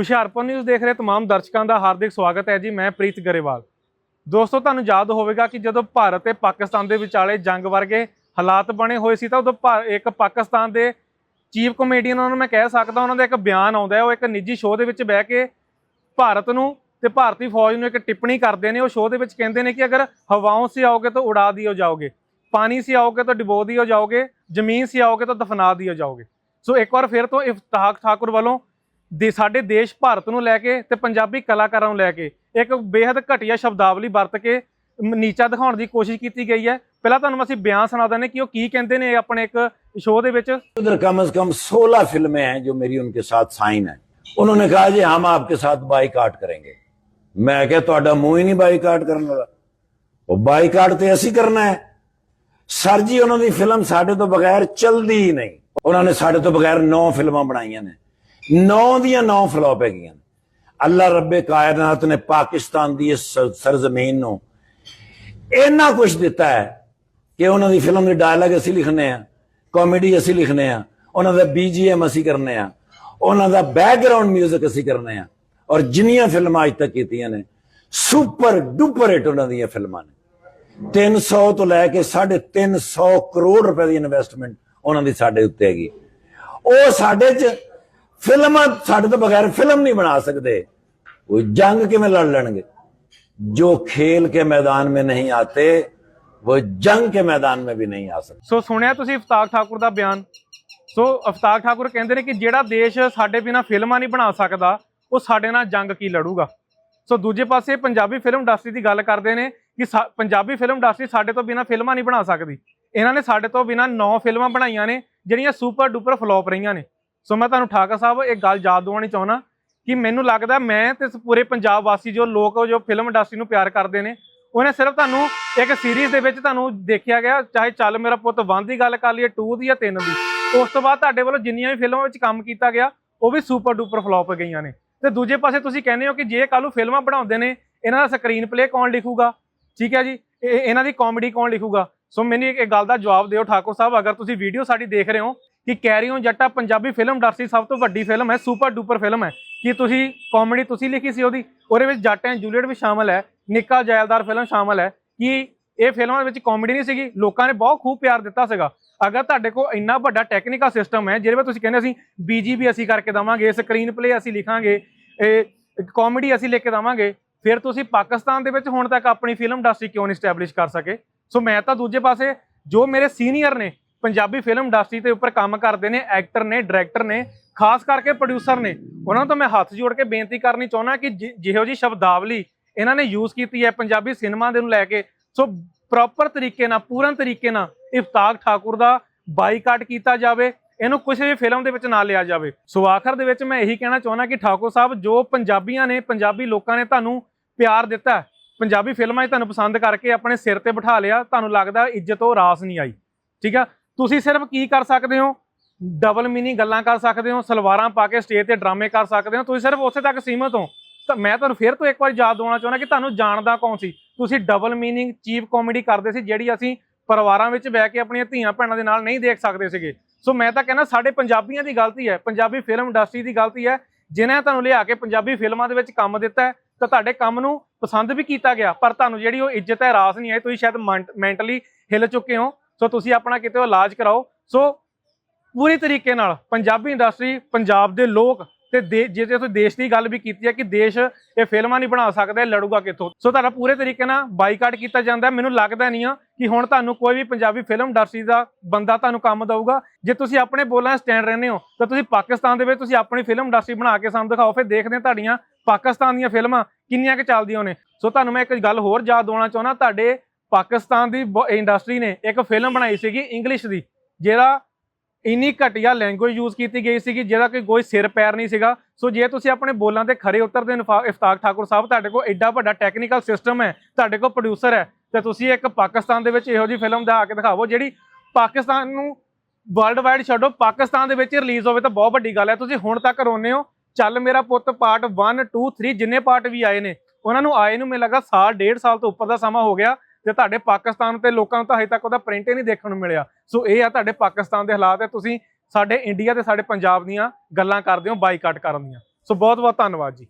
Hoshiarpur news ਦੇਖ ਰਹੇ ਤਮਾਮ ਦਰਸ਼ਕਾਂ ਦਾ ਹਾਰਦਿਕ ਸਵਾਗਤ ਹੈ ਜੀ, ਮੈਂ ਪ੍ਰੀਤ ਗਰੇਵਾਲ। ਦੋਸਤੋ, ਤੁਹਾਨੂੰ ਯਾਦ ਹੋਵੇਗਾ ਕਿ ਜਦੋਂ ਭਾਰਤ ਤੇ ਪਾਕਿਸਤਾਨ ਦੇ ਵਿਚਾਲੇ ਜੰਗ ਵਰਗੇ ਹਾਲਾਤ ਬਣੇ ਹੋਏ ਸੀ, ਤਾਂ ਉਦੋਂ ਭਾ- ਇੱਕ ਪਾਕਿਸਤਾਨ ਦੇ ਚੀਫ ਕਮੇਡੀਅਨ ਉਹਨਾਂ ਨੂੰ ਮੈਂ ਕਹਿ ਸਕਦਾ, ਉਹਨਾਂ ਦਾ ਇੱਕ ਬਿਆਨ ਆਉਂਦਾ ਹੈ, ਉਹ ਇੱਕ ਨਿੱਜੀ ਸ਼ੋਅ ਦੇ ਵਿੱਚ ਬਹਿ ਕੇ ਭਾਰਤ ਨੂੰ ਤੇ ਭਾਰਤੀ ਫੌਜ ਨੂੰ ਇੱਕ ਟਿੱਪਣੀ ਕਰਦੇ ਨੇ। ਉਹ ਸ਼ੋਅ ਦੇ ਵਿੱਚ ਕਹਿੰਦੇ ਨੇ ਕਿ ਅਗਰ ਹਵਾਓਂ ਸੇ ਆਓਗੇ ਤਾਂ ਉਡਾ ਦਿਓ ਜਾਓਗੇ, ਪਾਣੀ ਸੇ ਆਓਗੇ ਤਾਂ ਡਿਬੋ ਦਿਓ ਜਾਓਗੇ, ਜ਼ਮੀਨ ਸੇ ਆਓਗੇ ਤਾਂ ਦਫਨਾ ਦਿਓ ਜਾਓਗੇ। ਸੋ ਇੱਕ ਵਾਰ ਫਿਰ ਤੋਂ ਇਫਤਾਕ ਠਾਕੁਰ ਵੱਲੋਂ ਦੇ ਸਾਡੇ ਦੇਸ਼ ਭਾਰਤ ਨੂੰ ਲੈ ਕੇ ਤੇ ਪੰਜਾਬੀ ਕਲਾਕਾਰਾਂ ਨੂੰ ਲੈ ਕੇ ਇੱਕ ਬੇहद ਘਟੀਆ ਸ਼ਬਦਾਵਲੀ ਵਰਤ ਕੇ ਨੀਚਾ ਦਿਖਾਉਣ ਦੀ ਕੋਸ਼ਿਸ਼ ਕੀਤੀ ਗਈ ਹੈ। ਪਹਿਲਾਂ ਤੁਹਾਨੂੰ ਅਸੀਂ ਬਿਆਨ ਸੁਣਾ ਦਨੇ ਕਿ ਉਹ ਕੀ ਕਹਿੰਦੇ ਨੇ ਆਪਣੇ ਇੱਕ ਸ਼ੋਅ ਦੇ ਵਿੱਚ। उधर कम से कम 16 फिल्में हैं जो मेरी उनके साथ साइन है उन्होंने कहा जी हम आपके साथ बाईकाट करेंगे मैं क्या ਤੁਹਾਡਾ ਮੂੰਹ ਹੀ ਨਹੀਂ ਬਾਈਕਾਟ ਕਰਨ ਦਾ ਉਹ ਬਾਈਕਾਟ ਤੇ ਅਸੀਂ ਕਰਨਾ ਹੈ। ਸਰ ਜੀ ਉਹਨਾਂ ਦੀ ਫਿਲਮ ਸਾਡੇ ਤੋਂ ਬਗੈਰ ਚਲਦੀ ਹੀ ਨਹੀਂ। ਉਹਨਾਂ ਨੇ ਸਾਡੇ ਤੋਂ ਬਗੈਰ 9 ਫਿਲਮਾਂ ਬਣਾਈਆਂ ਨੇ। ਨੌ ਦੀਆਂ ਨੌ ਫਲॉप ਹੈਗੀਆਂ ਅੱਲਾ ਰੱਬੇ ਕਾਇਨਾਤ ਨੇ ਪਾਕਿਸਤਾਨ ਦੀ ਇਸ ਸਰਜ਼ਮੀਨ ਨੂੰ ਇੰਨਾ ਕੁਝ ਦਿੱਤਾ ਹੈ ਕਿ ਉਹਨਾਂ ਦੀ ਫਿਲਮ ਦੇ ਡਾਇਲੌਗ ਅਸੀਂ ਲਿਖਨੇ ਆ ਕਾਮੇਡੀ ਅਸੀਂ ਲਿਖਨੇ ਆ ਉਹਨਾਂ ਦਾ ਬੀਜੀਐਮ ਅਸੀਂ ਕਰਨੇ ਆ ਉਹਨਾਂ ਦਾ ਬੈਕਗ੍ਰਾਉਂਡ 뮤직 ਅਸੀਂ ਕਰਨੇ ਆ ਔਰ ਜਿੰਨੀਆਂ ਫਿਲਮਾਂ ਅੱਜ ਤੱਕ ਕੀਤੀਆਂ ਨੇ ਸੁਪਰ ਡੁਪਰ ਹਿੱਟ ਉਹਨਾਂ ਦੀਆਂ ਫਿਲਮਾਂ ਨੇ 300 ਤੋਂ ਲੈ ਕੇ 350 ਕਰੋੜ ਰੁਪਏ ਦੀ ਇਨਵੈਸਟਮੈਂਟ ਉਹਨਾਂ ਦੀ ਸਾਡੇ ਉੱਤੇ ਹੈਗੀ ਉਹ ਸਾਡੇ 'ਚ ਫਿਲਮਾਂ ਸਾਡੇ ਤੋਂ ਬਗੈਰ ਫਿਲਮ ਨਹੀਂ ਬਣਾ ਸਕਦੇ। ਉਹ ਜੰਗ ਕਿਵੇਂ ਲੜ ਲੈਣਗੇ? ਜੋ ਖੇਲ ਕੇ ਮੈਦਾਨ ਮੇ ਨਹੀਂ ਆਤੇ, ਉਹ ਜੰਗ ਕੇ ਮੈਦਾਨ ਮੇ ਵੀ ਨਹੀਂ ਆ ਸਕਦੇ। ਸੋ ਸੁਣਿਆ ਤੁਸੀਂ ਇਫਤਾਰ ਠਾਕੁਰ ਦਾ ਬਿਆਨ? ਸੋ ਅਫਤਾਬ ਠਾਕੁਰ ਕਹਿੰਦੇ ਨੇ ਕਿ ਜਿਹੜਾ ਦੇਸ਼ ਸਾਡੇ ਬਿਨਾ ਫਿਲਮਾਂ ਨਹੀਂ ਬਣਾ ਸਕਦਾ, ਉਹ ਸਾਡੇ ਨਾਲ ਜੰਗ ਕੀ ਲੜੂਗਾ? ਸੋ ਦੂਜੇ ਪਾਸੇ ਪੰਜਾਬੀ ਫਿਲਮ ਇੰਡਸਟਰੀ ਦੀ ਗੱਲ ਕਰਦੇ ਨੇ ਕਿ ਪੰਜਾਬੀ ਫਿਲਮ ਇੰਡਸਟਰੀ ਸਾਡੇ ਤੋਂ ਬਿਨਾ ਫਿਲਮਾਂ ਨਹੀਂ ਬਣਾ ਸਕਦੀ। ਇਹਨਾਂ ਨੇ ਸਾਡੇ ਤੋਂ ਬਿਨਾ 9 ਫਿਲਮਾਂ ਬਣਾਈਆਂ ਨੇ, ਜਿਹੜੀਆਂ ਸੁਪਰ ਡੁਪਰ ਫਲੋਪ ਰਹੀਆਂ ਨੇ। ਸੋ ਮੈਂ ਤੁਹਾਨੂੰ ਠਾਕਰ ਸਾਹਿਬ, ਇੱਕ ਗੱਲ ਯਾਦ ਦਿਵਾਉਣੀ ਚਾਹੁੰਦਾ ਕਿ ਮੈਨੂੰ ਲੱਗਦਾ ਮੈਂ ਤੇ ਪੂਰੇ ਪੰਜਾਬ ਵਾਸੀ ਜੋ ਲੋਕ ਜੋ ਫਿਲਮ ਇੰਡਸਟਰੀ ਨੂੰ ਪਿਆਰ ਕਰਦੇ ਨੇ, ਉਹਨੇ ਸਿਰਫ ਤੁਹਾਨੂੰ ਇੱਕ ਸੀਰੀਜ਼ ਦੇ ਵਿੱਚ ਤੁਹਾਨੂੰ ਦੇਖਿਆ ਗਿਆ, ਚਾਹੇ ਚੱਲ ਮੇਰਾ ਪੁੱਤ 1 ਦੀ ਗੱਲ ਕਰ ਲਈਏ 2 ਦੀ ਜਾਂ 3 ਦੀ। ਉਸ ਤੋਂ ਬਾਅਦ ਤੁਹਾਡੇ ਵੱਲੋਂ ਜਿੰਨੀਆਂ ਵੀ ਫਿਲਮਾਂ ਵਿੱਚ ਕੰਮ ਕੀਤਾ ਗਿਆ, ਉਹ ਵੀ ਸੁਪਰ ਡੂਪਰ ਫਲॉप ਗਈਆਂ ਨੇ। ਤੇ ਦੂਜੇ ਪਾਸੇ ਤੁਸੀਂ ਕਹਿੰਦੇ ਹੋ ਕਿ ਜੇ ਕੱਲ ਨੂੰ ਫਿਲਮਾਂ ਬਣਾਉਂਦੇ ਨੇ, ਇਹਨਾਂ ਦਾ ਸਕਰੀਨ ਪਲੇ ਕੌਣ ਲਿਖੂਗਾ? ਠੀਕ ਹੈ ਜੀ। ਇਹ- ਇਹਨਾਂ ਦੀ ਕਾਮੇਡੀ ਕੌਣ ਲਿਖੂਗਾ? ਸੋ ਮੈਨੂੰ ਇੱਕ ਗੱਲ ਦਾ ਜਵਾਬ ਦਿਓ ਠਾਕੁਰ ਸਾਹਿਬ, ਅਗਰ ਤੁਸੀਂ ਵੀਡੀਓ ਸਾਡੀ ਦੇਖ ਰਹੇ ਹੋ ਕਿ Carry On Jatta Punjabi film industry ਸਭ ਤੋਂ ਵੱਡੀ ਫਿਲਮ ਹੈ ਸੁਪਰ ਡੂਪਰ ਫਿਲਮ ਹੈ। ਕਿ ਤੁਸੀਂ ਕਾਮੇਡੀ ਤੁਸੀਂ ਲਿਖੀ ਸੀ ਉਹਦੀ? ਉਹਦੇ ਵਿੱਚ ਜੱਟ ਐਂਡ ਜੂਲੀਅਟ ਵੀ ਸ਼ਾਮਲ ਹੈ, ਨਿੱਕਾ ਜੈਲਦਾਰ ਫਿਲਮ ਸ਼ਾਮਲ ਹੈ। ਕਿ ਇਹ ਫਿਲਮਾਂ ਵਿੱਚ ਕਾਮੇਡੀ ਨਹੀਂ ਸੀਗੀ? ਲੋਕਾਂ ਨੇ ਬਹੁਤ ਖੂਬ ਪਿਆਰ ਦਿੱਤਾ ਸੀਗਾ। ਅਗਰ ਤੁਹਾਡੇ ਕੋਲ ਇੰਨਾ ਵੱਡਾ ਟੈਕਨੀਕਲ ਸਿਸਟਮ ਹੈ, ਜਿਹਦੇ ਵਿੱਚ ਤੁਸੀਂ ਕਹਿੰਦੇ ਅਸੀਂ ਬੀਜੀਬੀ ਅਸੀਂ ਕਰਕੇ ਦਵਾਂਗੇ ਸਕਰੀਨ ਪਲੇ ਅਸੀਂ ਲਿਖਾਂਗੇ, ਇਹ ਕਾਮੇਡੀ ਅਸੀਂ ਲਿਖ ਕੇ ਦਵਾਂਗੇ ਫਿਰ ਤੁਸੀਂ ਪਾਕਿਸਤਾਨ ਦੇ ਵਿੱਚ ਹੁਣ ਤੱਕ ਆਪਣੀ ਫਿਲਮ ਇੰਡਸਟਰੀ ਕਿਉਂ ਨਹੀਂ ਸਟੈਬਲਿਸ਼ ਕਰ ਸਕੇ? ਸੋ ਮੈਂ ਤਾਂ ਦੂਜੇ ਪਾਸੇ ਜੋ ਮੇਰੇ ਸੀਨੀਅਰ ਨੇ ਪੰਜਾਬੀ ਫਿਲਮ ਇੰਡਸਟਰੀ ਦੇ ਉੱਪਰ ਕੰਮ ਕਰਦੇ ਨੇ ਐਕਟਰ ਨੇ ਡਾਇਰੈਕਟਰ ਨੇ, ਖਾਸ ਕਰਕੇ ਪ੍ਰੋਡਿਊਸਰ ਨੇ, ਉਹਨਾਂ ਤੋਂ ਮੈਂ ਹੱਥ ਜੋੜ ਕੇ ਬੇਨਤੀ ਕਰਨੀ ਚਾਹੁੰਦਾ ਕਿ ਜਿ- ਜਿਹੋ ਜੀ ਸ਼ਬਦਾਵਲੀ ਇਹਨਾਂ ਨੇ ਯੂਜ਼ ਕੀਤੀ ਹੈ ਪੰਜਾਬੀ ਸਿਨੇਮਾ ਦੇ ਨੂੰ ਲੈ ਕੇ, ਸੋ ਪ੍ਰੋਪਰ ਤਰੀਕੇ ਨਾਲ, ਪੂਰਨ ਤਰੀਕੇ ਨਾਲ ਇਫਤਾਕ ਠਾਕੁਰ ਦਾ ਬਾਈਕਾਟ ਕੀਤਾ ਜਾਵੇ, ਇਹਨੂੰ ਕਿਸੇ ਵੀ ਫਿਲਮ ਦੇ ਵਿੱਚ ਨਾ ਲਿਆ ਜਾਵੇ। ਸੋ ਆਖਰ ਦੇ ਵਿੱਚ ਮੈਂ ਇਹੀ ਕਹਿਣਾ ਚਾਹੁੰਦਾ ਕਿ ਠਾਕੁਰ ਸਾਹਿਬ ਜੋ ਪੰਜਾਬੀਆਂ ਨੇ, ਪੰਜਾਬੀ ਲੋਕਾਂ ਨੇ ਤੁਹਾਨੂੰ ਪਿਆਰ ਦਿੱਤਾ ਪੰਜਾਬੀ ਫਿਲਮਾਂ 'ਚ ਤੁਹਾਨੂੰ ਪਸੰਦ ਕਰਕੇ ਆਪਣੇ ਸਿਰ ਤੇ ਬਿਠਾ ਲਿਆ, ਤੁਹਾਨੂੰ ਲੱਗਦਾ ਇੱਜ਼ਤ ਉਹ ਰਾਸ ਨਹੀਂ ਆਈ। ਠੀਕ ਆ? ਤੁਸੀਂ ਸਿਰਫ ਕੀ ਕਰ ਸਕਦੇ ਹੋ? ਡਬਲ ਮੀਨਿੰਗ ਗੱਲਾਂ ਕਰ ਸਕਦੇ ਹੋ, ਸਲਵਾਰਾਂ ਪਾ ਕੇ ਸਟੇਜ ਤੇ ਡਰਾਮੇ ਕਰ ਸਕਦੇ ਹੋ, ਤੁਸੀਂ ਸਿਰਫ ਉਸੇ ਤੱਕ ਸੀਮਤ ਹੋ। ਤਾਂ ਮੈਂ ਤੁਹਾਨੂੰ ਫਿਰ ਤੋਂ ਇੱਕ ਵਾਰ ਯਾਦ ਦਿਵਾਉਣਾ ਚਾਹੁੰਦਾ ਕਿ ਤੁਹਾਨੂੰ ਜਾਣਦਾ ਕੌਣ ਸੀ? ਤੁਸੀਂ ਡਬਲ ਮੀਨਿੰਗ ਚੀਪ ਕਾਮੇਡੀ ਕਰਦੇ ਸੀ, ਜਿਹੜੀ ਅਸੀਂ ਪਰਿਵਾਰਾਂ ਵਿੱਚ ਬਹਿ ਕੇ ਆਪਣੀਆਂ ਧੀਆਂ ਭੈਣਾਂ ਦੇ ਨਾਲ ਨਹੀਂ ਦੇਖ ਸਕਦੇ ਸੀਗੇ। ਸੋ ਮੈਂ ਤਾਂ ਕਹਿੰਦਾ ਸਾਡੇ ਪੰਜਾਬੀਆਂ ਦੀ ਗਲਤੀ ਹੈ, ਪੰਜਾਬੀ ਫਿਲਮ ਇੰਡਸਟਰੀ ਦੀ ਗਲਤੀ ਹੈ, ਜਿਨ੍ਹਾਂ ਨੇ ਤੁਹਾਨੂੰ ਲਿਆ ਕੇ ਪੰਜਾਬੀ ਫਿਲਮਾਂ ਦੇ ਵਿੱਚ ਕੰਮ ਦਿੱਤਾ ਤਾਂ ਤੁਹਾਡੇ ਕੰਮ ਨੂੰ ਪਸੰਦ ਵੀ ਕੀਤਾ ਗਿਆ, ਪਰ ਤੁਹਾਨੂੰ ਜਿਹੜੀ ਉਹ ਇੱਜ਼ਤ ਹੈ, ਰਾਸ ਨਹੀਂ ਆਈ, ਤੁਸੀਂ ਸ਼ਾਇਦ ਮੈਂਟਲੀ ਹਿੱਲ ਚੁੱਕੇ ਹੋ। ਸੋ ਤੁਸੀਂ ਆਪਣਾ ਕਿਤੇ ਉਹ ਇਲਾਜ ਕਰਾਓ। ਸੋ ਪੂਰੀ ਤਰੀਕੇ ਨਾਲ ਪੰਜਾਬੀ ਇੰਡਸਟਰੀ, ਪੰਜਾਬ ਦੇ ਲੋਕ ਤੇ ਦੇ- ਜੇ ਤੇ ਤੁਸੀਂ ਦੇਸ਼ ਦੀ ਗੱਲ ਵੀ ਕੀਤੀ ਹੈ ਕਿ ਦੇਸ਼ ਇਹ ਫਿਲਮਾਂ ਨਹੀਂ ਬਣਾ ਸਕਦਾ ਲੜੂਗਾ ਕਿੱਥੋਂ? ਸੋ ਤੁਹਾਡਾ ਪੂਰੇ ਤਰੀਕੇ ਨਾਲ ਬਾਈਕਾਟ ਕੀਤਾ ਜਾਂਦਾ ਮੈਨੂੰ ਲੱਗਦਾ ਨਹੀਂ ਆ ਕਿ ਹੁਣ ਤੁਹਾਨੂੰ ਕੋਈ ਵੀ ਪੰਜਾਬੀ ਫਿਲਮ ਇੰਡਸਟਰੀ ਦਾ ਬੰਦਾ ਤੁਹਾਨੂੰ ਕੰਮ ਦਊਗਾ। ਜੇ ਤੁਸੀਂ ਆਪਣੇ ਬੋਲਾਂ ਸਟੈਂਡ ਰਹਿੰਦੇ ਹੋ, ਤਾਂ ਤੁਸੀਂ ਪਾਕਿਸਤਾਨ ਦੇ ਵਿੱਚ ਤੁਸੀਂ ਆਪਣੀ ਫਿਲਮ ਇੰਡਸਟਰੀ ਬਣਾ ਕੇ ਸਾਨੂੰ ਦਿਖਾਓ, ਫਿਰ ਦੇਖਦੇ ਹਾਂ ਤੁਹਾਡੀਆਂ ਪਾਕਿਸਤਾਨ ਦੀਆਂ ਫਿਲਮਾਂ ਕਿੰਨੀਆਂ ਕਿ ਚੱਲਦੀਆਂ ਨੇ? ਸੋ ਤੁਹਾਨੂੰ ਮੈਂ ਇੱਕ ਗੱਲ ਹੋਰ ਯਾਦ ਦਿਵਾਉਣਾ ਚਾਹੁੰਦਾ, ਤੁਹਾਡੇ ਪਾਕਿਸਤਾਨ ਦੀ ਇੰਡਸਟਰੀ ਨੇ ਇੱਕ ਫਿਲਮ ਬਣਾਈ ਸੀਗੀ ਇੰਗਲਿਸ਼ ਦੀ, ਜਿਹੜਾ ਇੰਨੀ ਘਟੀਆ ਲੈਂਗੁਏਜ ਯੂਜ਼ ਕੀਤੀ ਗਈ ਸੀਗੀ ਜਿਹਦਾ ਕਿ ਕੋਈ ਸਿਰ ਪੈਰ ਨਹੀਂ ਸੀਗਾ। ਸੋ ਜੇ ਤੁਸੀਂ ਆਪਣੇ ਬੋਲਾਂ ਤੇ ਖਰੇ ਉਤਰਦੇ ਨਫਾ- ਇਫਤਾਕ ਠਾਕੁਰ ਸਾਹਿਬ, ਤੁਹਾਡੇ ਕੋਲ ਐਡਾ ਵੱਡਾ ਟੈਕਨੀਕਲ ਸਿਸਟਮ ਹੈ, ਤੁਹਾਡੇ ਕੋਲ ਪ੍ਰੋਡਿਊਸਰ ਹੈ, ਤੇ ਤੁਸੀਂ ਇੱਕ ਪਾਕਿਸਤਾਨ ਦੇ ਵਿੱਚ ਇਹੋ ਜਿਹੀ ਫਿਲਮ ਦਾ ਆ ਕੇ ਦਿਖਾਵੋ, ਜਿਹੜੀ ਪਾਕਿਸਤਾਨ ਨੂੰ ਵਰਲਡ ਵਾਈਡ ਛੱਡੋ। ਪਾਕਿਸਤਾਨ ਦੇ ਵਿੱਚ ਰਿਲੀਜ਼ ਹੋਵੇ ਤਾਂ ਬਹੁਤ ਵੱਡੀ ਗੱਲ ਹੈ। ਤੁਸੀਂ ਹੁਣ ਤੱਕ ਰੋਨੇ ਹੋ ਚੱਲ ਮੇਰਾ ਪੁੱਤ ਪਾਰਟ 1 2 3 ਜਿੰਨੇ ਪਾਰਟ ਵੀ ਆਏ ਨੇ, ਉਹਨਾਂ ਨੂੰ ਆਏ ਨੂੰ ਮੈਨੂੰ ਲੱਗਾ ਸਾਲ, ਡੇਢ ਸਾਲ ਤੋਂ ਉੱਪਰ ਦਾ ਸਮਾਂ ਹੋ ਗਿਆ ਤੇ ਤੁਹਾਡੇ ਪਾਕਿਸਤਾਨ ਤੇ ਲੋਕਾਂ ਨੂੰ ਤਾਂ ਹਜੇ ਤੱਕ ਉਹਦਾ ਪ੍ਰਿੰਟ ਹੀ ਨਹੀਂ ਦੇਖਣ ਨੂੰ ਮਿਲਿਆ। ਸੋ ਇਹ ਆ ਤੁਹਾਡੇ ਪਾਕਿਸਤਾਨ ਦੇ ਹਾਲਾਤ ਹੈ, ਤੁਸੀਂ ਸਾਡੇ ਇੰਡੀਆ ਤੇ ਸਾਡੇ ਪੰਜਾਬ ਦੀਆਂ ਗੱਲਾਂ ਕਰਦੇ ਹੋ ਬਾਈਕਾਟ ਕਰਨ ਦੀਆਂ। ਸੋ ਬਹੁਤ ਬਹੁਤ ਧੰਨਵਾਦ ਜੀ।